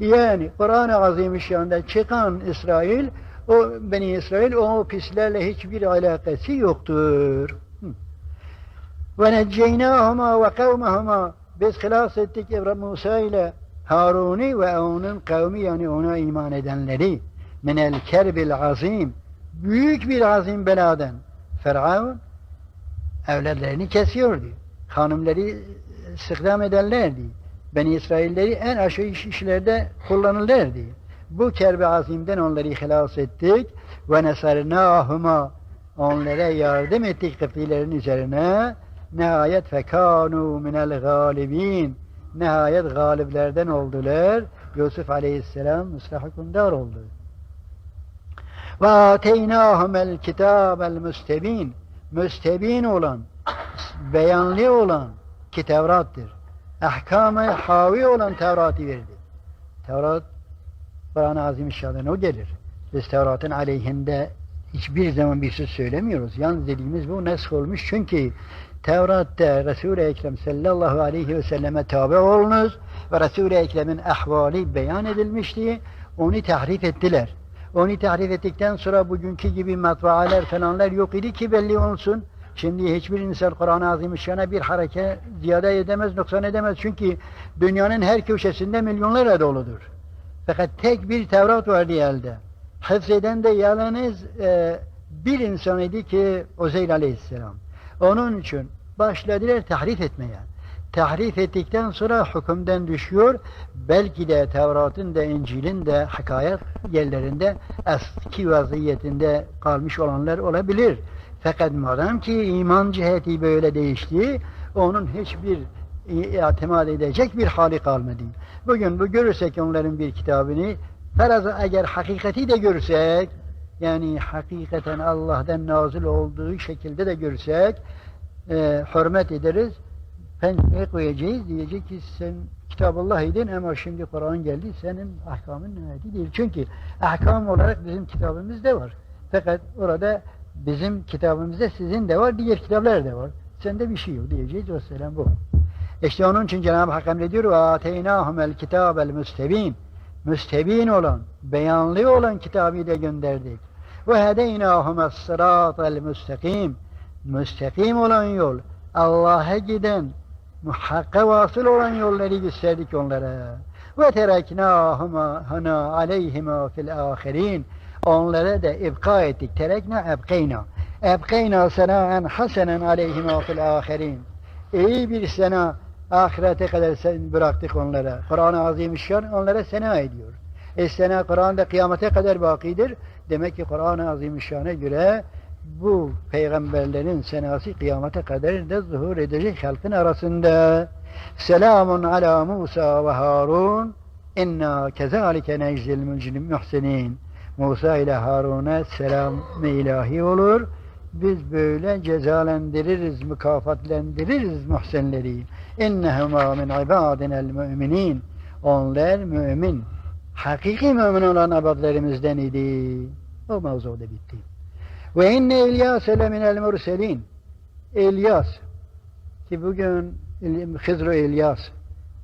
Yani Kur'an-ı Azimüşşan'da çıkan İsrail, o Beni İsrail o pislerle hiçbir alakası yoktur. Ve necceynâhuma ve kavmehuma biz hilas ettik İbrahim Musa ile Harun'i ve onun kavmi yani ona iman edenleri minel kerbil azim büyük bir azim beladan Firavun evlatlarını kesiyordu. Hanımları sıkdam ederlerdi. Beni İsrailleri en aşağı iş- işlerde kullanırlardı. Bu kerbi azimden onları hilas ettik ve nesarnâhuma onlara yardım ettik Kıptilerin üzerine nihayet fekânû minel gâlibîn nihayet galiplerden oldular. Yusuf aleyhisselam ıslah hükümdar oldu. Ve ateynâhumel kitâbel müstebîn müstebin olan, beyanlı olan ki Tevrat'tır. Ahkamı havi olan Tevrat'ı verdi. Tevrat Kur'an-ı Azimüşşan'dan o gelir. Biz Tevrat'ın aleyhinde hiçbir zaman bir söz söylemiyoruz. Yalnız dediğimiz bu nesk olmuş çünkü Tevrat'ta Resul-i Ekrem sallallahu aleyhi ve selleme tabi olunuz ve Resul-i Ekrem'in ahvali beyan edilmişti. Onu tahrif ettiler. Onu tahrif ettikten sonra bugünkü gibi matbaalar falanlar yok idi ki belli olsun. Şimdi hiçbir insan Kur'an-ı Azimüşşan'a bir hareke ziyade edemez, noksan edemez. Çünkü dünyanın her köşesinde milyonlarla doludur. Fakat tek bir Tevrat vardı elde. Hıfzeden de yalnız e, bir insan idi ki Uzeyl Aleyhisselam. Onun için başladılar tahrif etmeye. Tahrif ettikten sonra hükümden düşüyor. Belki de Tevrat'ın da İncil'in de hikayet yerlerinde eski vaziyetinde kalmış olanlar olabilir. Fakat madem ki iman ciheti böyle değişti, onun hiçbir itimat edecek bir hali kalmadı. Bugün bu görürsek onların bir kitabını, faraza eğer hakikati de görsek, yani hakikaten Allah'tan nazil olduğu şekilde de görsek, e, hürmet ederiz, pencereye koyacağız, diyecek ki sen Kitabullah idin ama şimdi Kur'an geldi, senin ahkamın nihayeti değil. Çünkü ahkam olarak bizim kitabımızda var. Fakat orada bizim kitabımızda sizin de var, diğer kitaplar da var. Sende bir şey yok diyeceğiz. Vesselam bu. İşte onun için Cenab-ı Hak emrediyor ve ateynâhumel kitâbel müstebîn müstebin olan, beyanlı olan kitabı da gönderdik. Ve hedeynâhumes sırâtel müstakim müstakim olan yol, Allah'a giden, muhakka vasıl olan yolları gösterdik onlara. Ve tereknâhuma hana aleyhima fil âhirin onlara da ibka ettik. Terekna ebkeyna. Ebkeyna senâen hasenen aleyhima fil âhirin. İyi bir sena ahirete kadar sen bıraktık onlara. Kur'an-ı Azimüşşan onlara sena ediyor. E sena Kur'an'da kıyamete kadar bakidir. Demek ki Kur'an-ı Azimüşşan'a göre bu peygamberlerin senası kıyamete kadar da zuhur edecek halkın arasında. Selamun ala Musa ve Harun inna kezalike neczil mücrim muhsinin. Musa ile Harun'a selam ilahi olur. Biz böyle cezalendiririz, mükafatlendiririz muhsenleri. İnnehuma min ibadinel müminin. Onlar mümin. Hakiki mümin olan abadlerimizden idi. O mevzuda bitti. Ve inne İlyas minel murselin. İlyas ki bugün Hızr İlyas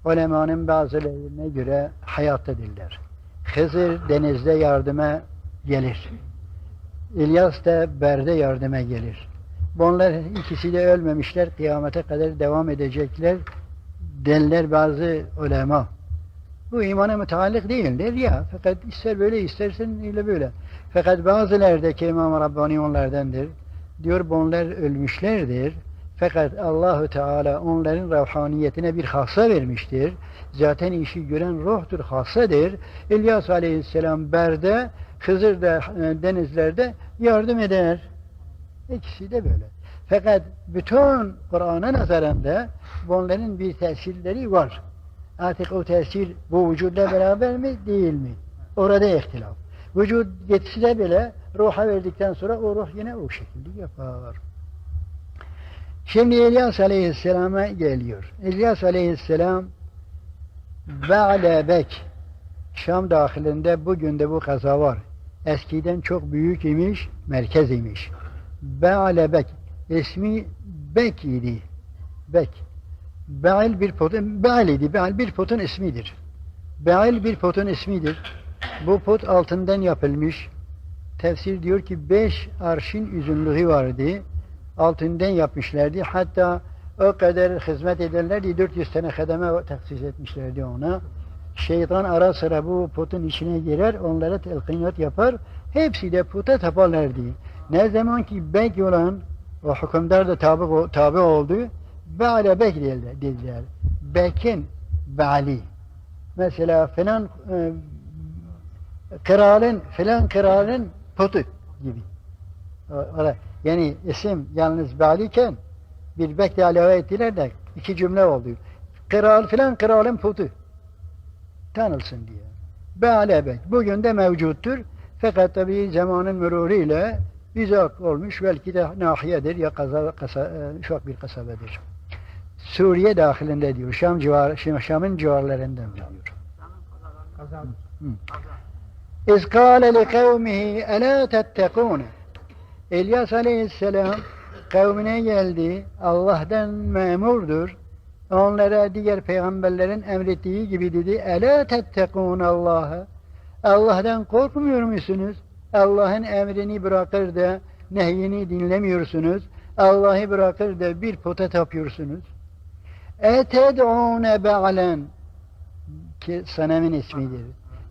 ulemanın bazılarına göre hayattadirler. Hızır denizde yardıma gelir. İlyas da berde yardıma gelir. Bunlar ikisi de ölmemişler, kıyamete kadar devam edecekler derler bazı ulema. Bu imana müteallik değildir ya. Fakat ister böyle istersen öyle böyle. Fakat bazılardaki İmam Rabbani onlardandır. Diyor bunlar ölmüşlerdir. Fakat Allahu Teala onların ruhaniyetine bir hassa vermiştir. Zaten işi gören ruhtur, hassadır. İlyas Aleyhisselam berde, Hızır da e, denizlerde yardım eder. İkisi de böyle. Fakat bütün Kur'an'a nazarında bunların bir tesirleri var. Artık o tesir bu vücudla beraber mi değil mi? Orada ihtilaf. Vücut yetişse bile ruha verdikten sonra o ruh yine o şekilde yapar. Şimdi İlyas Aleyhisselam'a geliyor. İlyas Aleyhisselam Ba'lebek Şam dahilinde bugün de bu kaza var. Eskiden çok büyük imiş, merkez imiş. Ba'lebek ismi Bek idi. Bek. Ba'il bir potun, Ba'il idi. Ba'il bir potun ismidir. Be'il bir potun ismidir. Bu pot altından yapılmış. Tefsir diyor ki beş arşın uzunluğu vardı. Altından yapmışlardı. Hatta o kadar hizmet ederlerdi. 400 tane kademe taksis etmişlerdi ona. Şeytan ara sıra bu potun içine girer, onlara telkinat yapar. Hepsi de puta taparlardı. Ne zaman ki bek olan o hükümdar da tabi, tabi oldu. Be'ale bek dediler. Bekin Be'ali. Mesela filan e, kralın filan kralın potu gibi. O- Yani isim yalnız Be'aliken bir bek de ilave ettiler de iki cümle oldu. Kral filan kralın potu tanılsın diye. Be'ale bek. Bugün de mevcuttur. Fakat tabi zamanın müruriyle izak olmuş. Belki de nahiyedir ya kaza, kasa, e, ufak bir kasabedir. Suriye dahilinde diyor. Şam civarı, Şam- Şam'ın civarlarından diyor. İz kâle li kavmihi elâ tettekûne İlyas aleyhisselam kavmine geldi. Allah'tan memurdur. Onlara diğer peygamberlerin emrettiği gibi dedi. Elâ tettekûne Allah'a Allah'tan korkmuyor musunuz? Allah'ın emrini bırakır da nehyini dinlemiyorsunuz. Allah'ı bırakır da bir pota tapıyorsunuz. Eted'ûne be'alen ki senemin ismidir.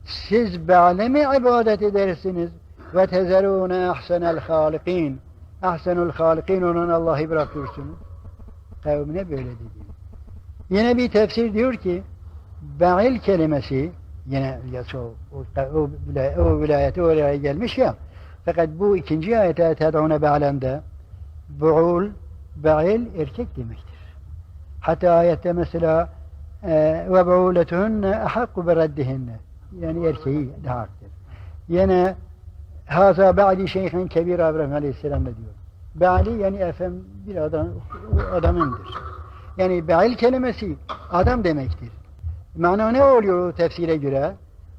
Siz Ba'le mi ibadet edersiniz? Ve tezerûne ahsenel hâlikîn. Ahsenul hâlikîn olan Allah'ı bırakıyorsunuz. Kavmine böyle dedi. Yine bir tefsir diyor ki Ba'il kelimesi yine o, o, o, vila- o vilayeti oraya gelmiş ya fakat bu ikinci ayete ted'ûne Ba'len'de bu'ul Ba'il erkek demektir. Hatta ayette mesela e, ve bu'uletuhunne ahakku bi reddihinne yani erkeği daha haktır. Yine haza ba'di şeyhin kebir İbrahim Aleyhisselam da diyor. Ba'li yani efendim bir adam o adamındır. Yani ba'il kelimesi adam demektir. Mana ne oluyor tefsire göre?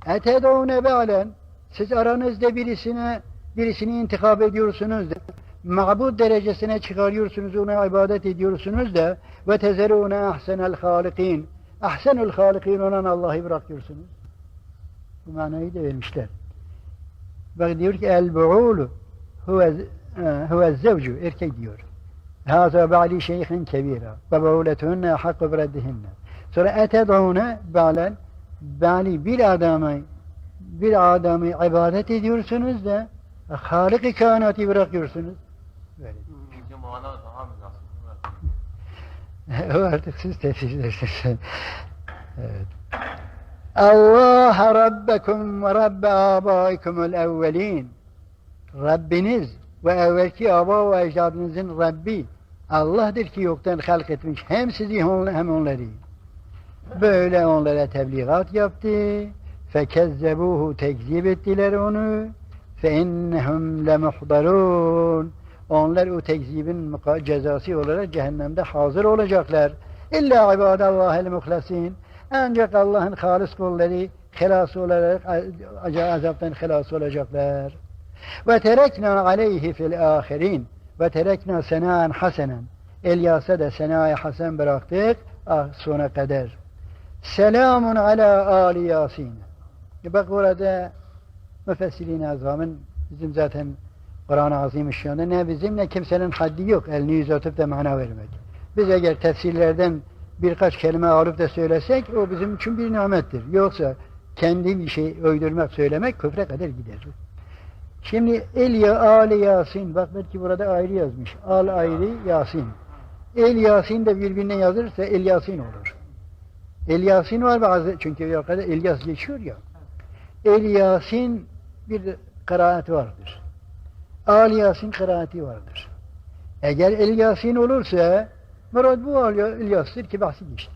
Etedûne ba'len siz aranızda birisine birisini intikap ediyorsunuz da mabud derecesine çıkarıyorsunuz, ona ibadet ediyorsunuz da ve tezerûne ahsenel hâlikîn ahsenül hâlikîn olan Allah'ı bırakıyorsunuz. Bu manayı da vermişler. Bak diyor ki el bu'ulu huve huve zevcu erkek diyor. Haza ba'li şeyhin kebira ve bu'uletuhunne hakkı bireddihinne. Sonra etedûne ba'len ba'li bir adamı bir adamı ibadet ediyorsunuz da Halik-i kainatı bırakıyorsunuz. Böyle. Münasip. o artık siz tefsir edersiniz. evet. Allah Rabbekum ve Rabbe abaikumul evvelin. Rabbiniz ve evvelki aba ve ecdadınızın Rabbi Allah'tır ki yoktan halk etmiş hem sizi hem onları. Böyle onlara tebliğat yaptı. Fekezzebuhu tekzip ettiler onu. İnnehum lemuhdarun. Onlar o tekzibin cezası olarak cehennemde hazır olacaklar. İlla ibadallahel muhlasin. Ancak Allah'ın halis kulları helas olarak azaptan helas olacaklar. Ve terekna aleyhi fil ahirin. Ve terekna senaen hasenen. İlyas'a da senayı hasen bıraktık ah, sona kadar. Selamun ala ali yasin. E Bak orada müfessirin azamın bizim zaten Kur'an-ı Azimüşşan'da ne bizim ne kimsenin haddi yok elini uzatıp da mana vermek. Biz eğer tefsirlerden birkaç kelime alıp da söylesek o bizim için bir nimettir. Yoksa kendi bir şey uydurmak söylemek küfre kadar gider. Şimdi İlya Ali Yasin bak belki burada ayrı yazmış. Al ayrı Yasin. El Yasin de birbirine yazılırsa El Yasin olur. El Yasin var bazı çünkü yukarıda İlyas geçiyor ya. El Yasin bir kıraat vardır. Al Yasin kıraati vardır. Eğer El Yasin olursa murad bu Al İlyas'tır ki bahsi geçti.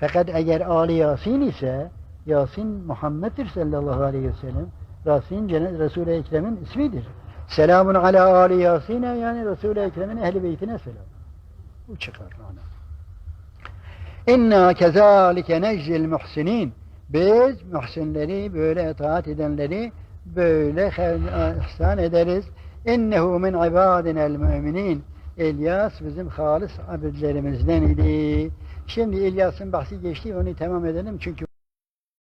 Fakat eğer Ali Yasin ise Yasin Muhammed'dir sallallahu aleyhi ve sellem. Yasin Resul-i Ekrem'in ismidir. Selamun ala Ali Yasin'e yani Resul-i Ekrem'in ehli beytine selam. Bu çıkar mana. İnna kezalike neccil muhsinin. Biz muhsinleri böyle itaat edenleri böyle ihsan ederiz. İnnehu min ibadinel müminin. İlyas bizim halis abidlerimizden idi. Şimdi İlyas'ın bahsi geçti onu tamam edelim çünkü